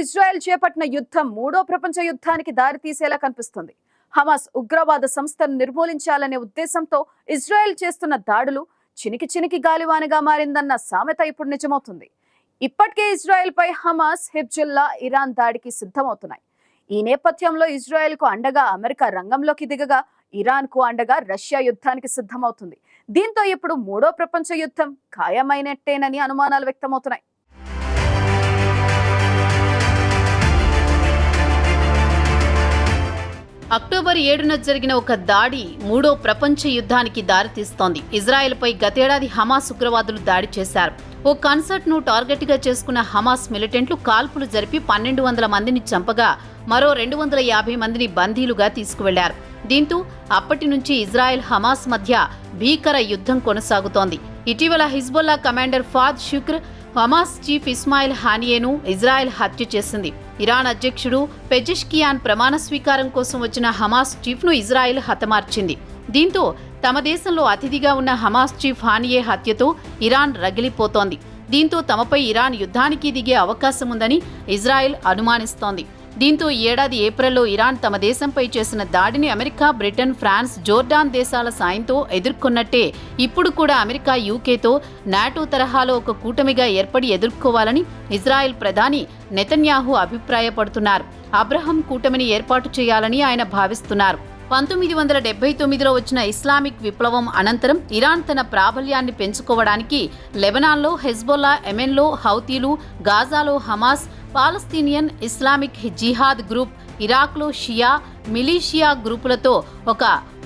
Israel చేపట్టిన యుద్ధం మూడో ప్రపంచ యుద్ధానికి దారితీసేలా కనిపిస్తుంది. హమాస్ ఉగ్రవాద సంస్థను నిర్మూలించాలనే ఉద్దేశంతో ఇజ్రాయెల్ చేస్తున్న దాడులు చినికి చినికి గాలివానగా మారిందన్న సామెత ఇప్పుడు నిజమవుతుంది. ఇప్పటికే ఇజ్రాయెల్ పై హమాస్ హిబ్జుల్లా ఇరాన్ దాడికి సిద్ధమవుతున్నాయి. ఈ నేపథ్యంలో ఇజ్రాయెల్కు అండగా అమెరికా రంగంలోకి దిగగా ఇరాన్కు అండగా రష్యా యుద్ధానికి సిద్ధమవుతుంది. దీంతో ఇప్పుడు మూడో ప్రపంచ యుద్ధం ఖాయమైనట్టేనని అనుమానాలు వ్యక్తమవుతున్నాయి. అక్టోబర్ ఏడున జరిగిన ఒక దాడి మూడో ప్రపంచ యుద్ధానికి దారితీస్తోంది. ఇజ్రాయెల్పై గతేడాది హమాస్ ఉగ్రవాదులు దాడి చేశారు. ఓ కన్సర్ట్ను టార్గెట్గా చేసుకున్న హమాస్ మిలిటెంట్లు కాల్పులు జరిపి పన్నెండు వందల మందిని చంపగా మరో రెండు వందల యాభై మందిని బందీలుగా తీసుకువెళ్ళారు. దీంతో అప్పటి నుంచి ఇజ్రాయెల్ హమాస్ మధ్య భీకర యుద్ధం కొనసాగుతోంది. ఇటీవల Hezbollah commander Fuad Shukr Hamas chief Ismail హానియేను Israel హత్య చేసింది. ఇరాన్ అధ్యక్షుడు పెజిష్కియాన్ ప్రమాణ స్వీకారం కోసం వచ్చిన హమాస్ చీఫ్ను ఇజ్రాయెల్ హతమార్చింది. దీంతో తమ దేశంలో అతిథిగా ఉన్న హమాస్ చీఫ్ హానియే హత్యతో ఇరాన్ రగిలిపోతోంది. దీంతో తమపై ఇరాన్ యుద్ధానికి దిగే అవకాశం ఉందని ఇజ్రాయెల్ అనుమానిస్తోంది. దీంతో ఈ ఏడాది ఏప్రిల్లో ఇరాన్ తమ దేశంపై చేసిన దాడిని అమెరికా బ్రిటన్ ఫ్రాన్స్ జోర్డాన్ దేశాల సాయంతో ఎదుర్కొన్నట్టే. ఇప్పుడు కూడా అమెరికా యూకేతో నాటో తరహాలో ఒక కూటమిగా ఏర్పడి ఎదుర్కోవాలని ఇజ్రాయెల్ ప్రధాని నెతన్యాహు అభిప్రాయపడుతున్నారు. అబ్రహం కూటమిని ఏర్పాటు చేయాలని ఆయన భావిస్తున్నారు. పంతొమ్మిది వందల డెబ్బై తొమ్మిదిలో వచ్చిన ఇస్లామిక్ విప్లవం అనంతరం ఇరాన్ తన ప్రాబల్యాన్ని పెంచుకోవడానికి లెబనాన్లో హెజ్బొల్లా ఎమెన్లో హౌతీలు గాజాలో Hamas Palestinian Islamic Jihad group ఇరాక్లో Shia militia గ్రూపులతో ఒక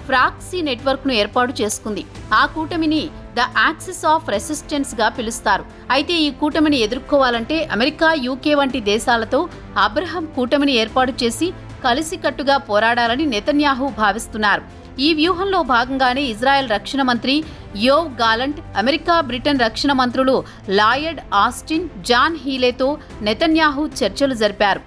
ఫ్రాక్సీ నెట్వర్క్ను ఏర్పాటు చేసుకుంది. ఆ కూటమిని ద యాక్సిస్ ఆఫ్ రెసిస్టెన్స్గా పిలుస్తారు. అయితే ఈ కూటమిని ఎదుర్కోవాలంటే అమెరికా యూకే వంటి దేశాలతో అబ్రహం కూటమిని ఏర్పాటు చేసి కలిసికట్టుగా పోరాడాలని నెతన్యాహు భావిస్తున్నారు. ఈ వ్యూహంలో భాగంగానే ఇజ్రాయెల్ రక్షణ మంత్రి యోవ్ గాలంట్ అమెరికా బ్రిటన్ రక్షణ మంత్రులు లాయడ్ ఆస్టిన్ జాన్ హీలేతో నెతన్యాహు చర్చలు జరిపారు.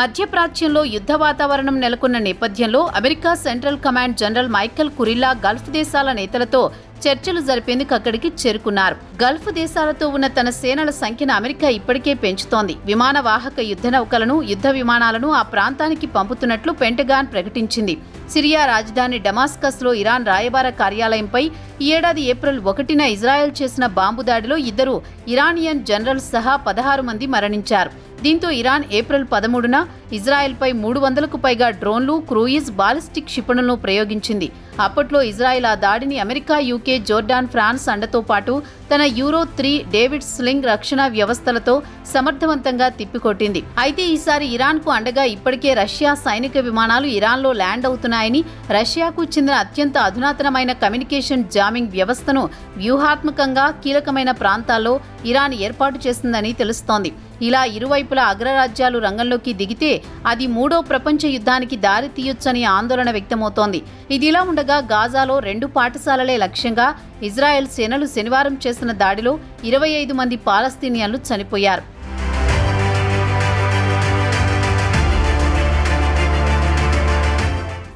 మధ్యప్రాచ్యంలో యుద్ధ వాతావరణం నెలకొన్న నేపథ్యంలో America central command general Michael Kurilla Gulf దేశాల నేతలతో చర్చలు జరిపేందుకు అక్కడికి చేరుకున్నారు. గల్ఫ్ దేశాలతో ఉన్న తన సేనల సంఖ్యను అమెరికా ఇప్పటికే పెంచుతోంది. విమాన వాహక యుద్ధ నౌకలను యుద్ధ విమానాలను ఆ ప్రాంతానికి పంపుతున్నట్లు పెంటగాన్ ప్రకటించింది. సిరియా రాజధాని డమాస్కస్లో ఇరాన్ రాయబార కార్యాలయంపై ఈ ఏడాది ఏప్రిల్ ఒకటిన ఇజ్రాయెల్ చేసిన బాంబు దాడిలో ఇద్దరు ఇరానియన్ జనరల్స్ సహా పదహారు మంది మరణించారు. దీంతో ఇరాన్ ఏప్రిల్ పదమూడున ఇజ్రాయెల్పై మూడు వందలకు పైగా డ్రోన్లు క్రూయిజ్ బాలిస్టిక్ క్షిపణులను ప్రయోగించింది. అప్పట్లో ఇజ్రాయెల్ ఆ దాడిని అమెరికా యూకే జోర్డాన్ ఫ్రాన్స్ అండతో పాటు తన యూరో త్రీ డేవిడ్ స్లింగ్ రక్షణ వ్యవస్థలతో సమర్థవంతంగా తిప్పికొట్టింది. అయితే ఈసారి ఇరాన్కు అండగా ఇప్పటికే రష్యా సైనిక విమానాలు ఇరాన్లో ల్యాండ్ అవుతున్నాయని రష్యాకు చెందిన అత్యంత అధునాతనమైన కమ్యూనికేషన్ జామింగ్ వ్యవస్థను వ్యూహాత్మకంగా కీలకమైన ప్రాంతాల్లో ఇరాన్ ఏర్పాటు చేసిందని తెలుస్తోంది. ఇలా ఇరువైపులా అగ్రరాజ్యాలు రంగంలోకి దిగితే అది మూడో ప్రపంచ యుద్ధానికి దారి తీయొచ్చని ఆందోళన వ్యక్తమవుతోంది. ఇదిలా ఉండగా గాజాలో రెండు పాఠశాలలే లక్ష్యంగా ఇజ్రాయెల్ సేనలు శనివారం చేసిన దాడిలో ఇరవై ఐదు మంది పాలస్తీనియన్లు చనిపోయారు.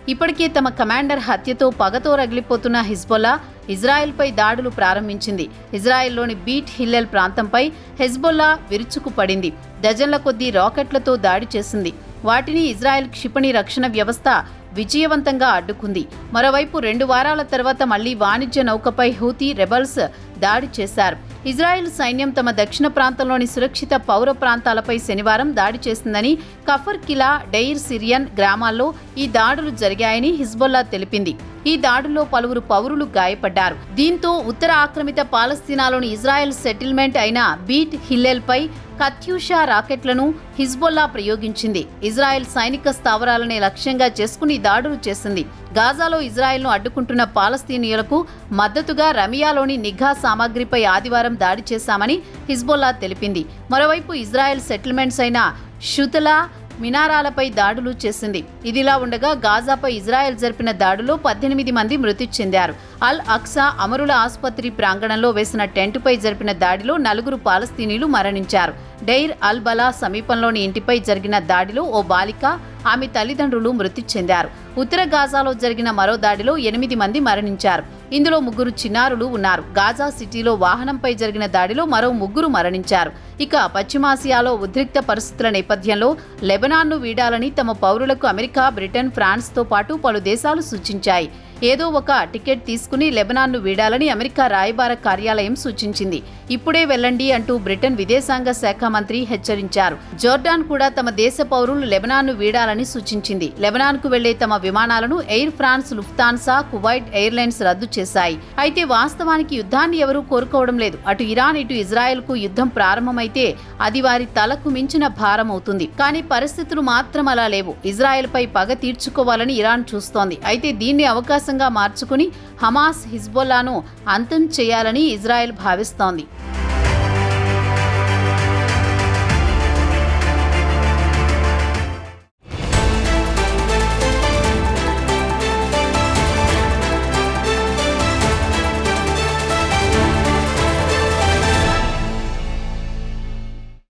ఇప్పటికే తమ కమాండర్ హత్యతో పగతో రగిలిపోతున్న హిజ్బొల్లా ఇజ్రాయెల్పై దాడులు ప్రారంభించింది. ఇజ్రాయెల్లోని బీట్ హిల్లెల్ ప్రాంతంపై హెజ్బొల్లా విరుచుకుపడింది. డజన్ల కొద్దీ రాకెట్లతో దాడి చేసింది. వాటిని ఇజ్రాయెల్ క్షిపణి రక్షణ వ్యవస్థ విజయవంతంగా అడ్డుకుంది. మరోవైపు రెండు వారాల తర్వాత మళ్ళీ వాణిజ్య నౌకపై హూతీ రెబల్స్ దాడి చేశారు. ఇజ్రాయెల్ సైన్యం తమ దక్షిణ ప్రాంతంలోని సురక్షిత పౌర ప్రాంతాలపై శనివారం దాడి చేసిందని కఫర్ కిలా డెయిర్ సిరియన్ గ్రామాల్లో ఈ దాడులు జరిగాయని హిజ్బొల్లా తెలిపింది. ఈ దాడుల్లో పలువురు పౌరులు గాయపడ్డారు. దీంతో ఉత్తర ఆక్రమిత పాలస్తీనాలోని ఇజ్రాయెల్ సెటిల్మెంట్ అయిన బీట్ హిల్లెల్పై కత్యూషా రాకెట్లను హిజ్బొల్లా ప్రయోగించింది. ఇజ్రాయెల్ సైనిక స్థావరాలనే లక్ష్యంగా చేసుకుని దాడులు చేసింది. గాజాలో ఇజ్రాయెల్ను అడ్డుకుంటున్న పాలస్తీనియులకు మద్దతుగా రమియాలోని నిఘా సామాగ్రిపై ఆదివారం దాడి చేశామని హిజ్బొల్లా తెలిపింది. మరోవైపు ఇజ్రాయెల్ సెటిల్మెంట్స్ అయిన షుతలా మినారాలపై దాడులు చేసింది. ఇదిలా ఉండగా గాజాపై ఇజ్రాయెల్ జరిపిన దాడిలో పద్దెనిమిది మంది మృతి చెందారు. అల్ అక్సా అమరుల ఆసుపత్రి ప్రాంగణంలో వేసిన టెంటుపై జరిపిన దాడిలో నలుగురు పాలస్తీనీలు మరణించారు. డైర్ అల్ బలా సమీపంలోని ఇంటిపై జరిగిన దాడిలో ఓ బాలిక ఆమె తల్లిదండ్రులు మృతి చెందారు. ఉత్తర గాజాలో జరిగిన మరో దాడిలో ఎనిమిది మంది మరణించారు. ఇందులో ముగ్గురు చిన్నారులు ఉన్నారు. గాజా సిటీలో వాహనంపై జరిగిన దాడిలో మరో ముగ్గురు మరణించారు. ఇక పశ్చిమాసియాలో ఉద్రిక్త పరిస్థితుల నేపథ్యంలో లెబనాన్ను వీడాలని తమ పౌరులకు అమెరికా బ్రిటన్ ఫ్రాన్స్తో పాటు పలు దేశాలు సూచించాయి. ఏదో ఒక టికెట్ తీసుకుని లెబనాన్ను వీడాలని అమెరికా రాయబార కార్యాలయం సూచించింది. ఇప్పుడే వెళ్ళండి అంటూ బ్రిటన్ విదేశాంగ శాఖ మంత్రి హెచ్చరించారు. జోర్డాన్ కూడా తమ దేశ పౌరులు లెబనాన్ను వీడాలని సూచించింది. లెబనాన్కు వెళ్ళే తమ విమానాలను Air France Lufthansa Kuwait airlines రద్దు చేశాయి. అయితే వాస్తవానికి యుద్ధాన్ని ఎవరూ కోరుకోవడం లేదు. అటు ఇరాన్ ఇటు ఇజ్రాయెల్కు యుద్ధం అయితే అది వారి తలకు మించిన భారం అవుతుంది. కానీ పరిస్థితులు మాత్రం అలా లేవు. ఇజ్రాయెల్పై పగ తీర్చుకోవాలని ఇరాన్ చూస్తోంది. అయితే దీన్ని అవకాశంగా మార్చుకుని హమాస్ హిజ్బొల్లాను అంతం చేయాలని ఇజ్రాయెల్ భావిస్తోంది.